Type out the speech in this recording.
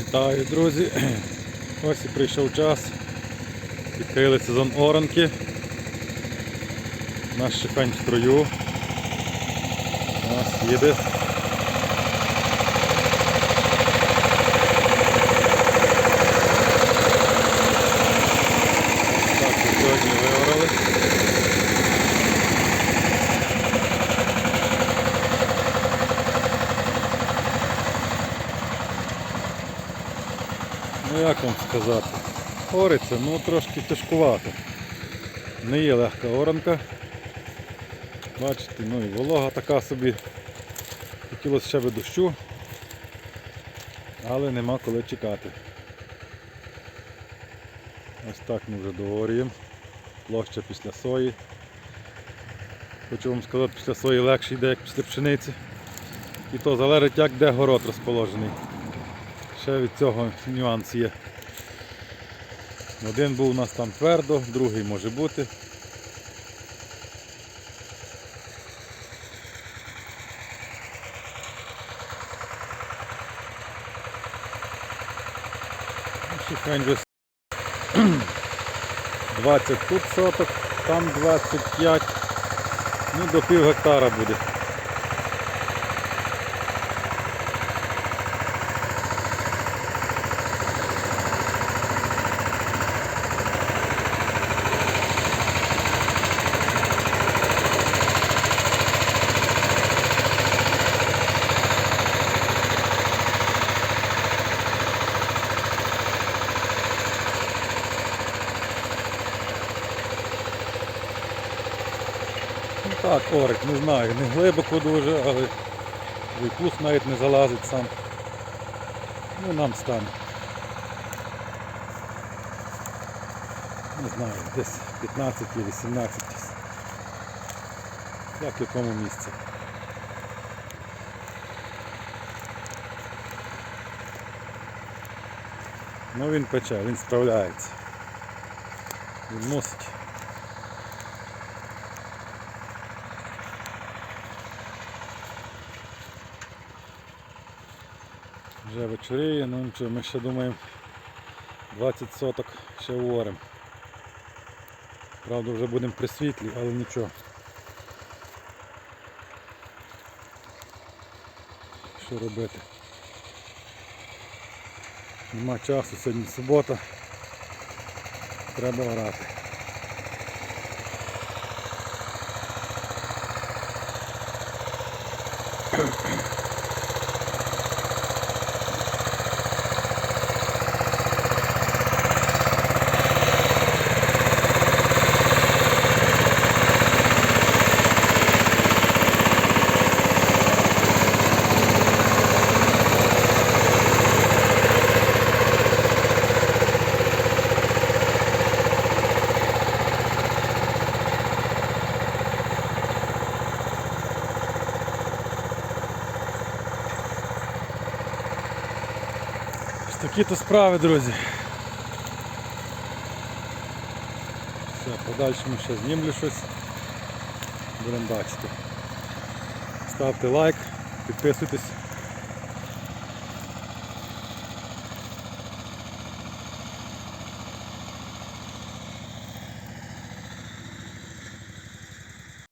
Вітаю, друзі! Ось і прийшов час. Відкрили сезон оранки. Наш шифень в строю. нас їде. Так, і сьогодні виорали. Ну як вам сказати? Ориться, ну трошки тяжкувато. Не є легка оранка. Бачите, ну і волога така собі. Хотілося ще би дощу, але нема коли чекати. Ось так ми вже доорюємо. Площа після сої. Хочу вам сказати, після сої легше йде, як після пшениці. І то залежить як де город розположений. Ще від цього нюанс є. Один був у нас там твердо, другий може бути. Вже 20 тут соток, там 25, ну до пів гектара буде. Так, орик, не знаю, не глибоко дуже, але плуг навіть не залазить сам. Ну нам стане. Не знаю, десь 15 чи 18. Як в якому місці. Ну він пече, він справляється. Він мусить. Вже вечоріє, ну нічого, ми ще думаємо 20 соток ще уорем. Правда вже будемо при світлі, але нічого. Що робити? Нема часу, сьогодні субота. Треба орати. Ось Такі то справи, друзі. Все, подальшому ще знімлю щось. Будемо бачити. Ставте лайк, підписуйтесь.